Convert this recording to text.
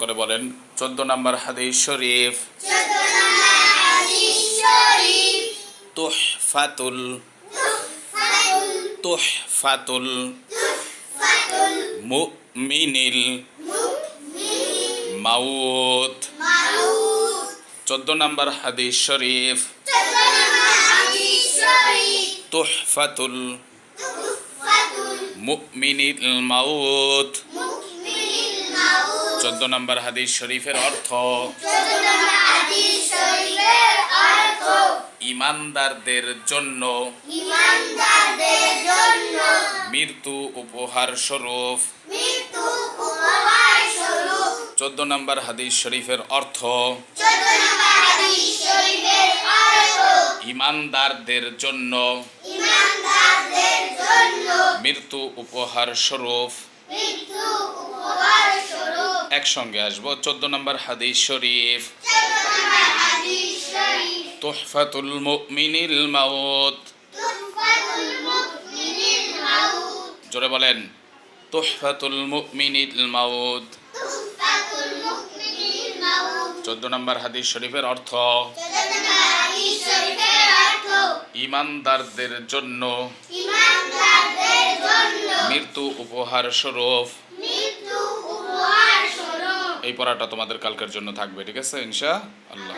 করে বলেন চোদ্দ নম্বর হাদিস শরীফ। তুহফাতুল। তুহফাতুল। মুমিনিল। মাউত। চোদ্দ নম্বর হাদিস শরীফ। তুহফাতুল। মুমিনিল মাউত। চোদ্দ নম্বর হাদিস শরীফের অর্থ, ইমানদারদের জন্য মৃত্যু উপহার স্বরূপ। চোদ্দ নম্বর হাদিস শরীফের অর্থ, ইমানদারদের জন্য মৃত্যু উপহার স্বরূপ। একসঙ্গে আসব। চোদ্দ নম্বর হাদিস শরীফ। চোদ্দ নম্বর হাদিস শরীফ তুহফাতুল মুমিনিল মাউত। জোরে বলেন। তুহফাতুল মুমিনিল মাউত। চোদ্দ নম্বর হাদিস শরীফের অর্থ ইমানদারদের জন্য মৃত্যু উপহার স্বরূপ। এই পড়াটা তোমাদের কালকের জন্য থাকবে ঠিক আছে? ইনশা আল্লাহ।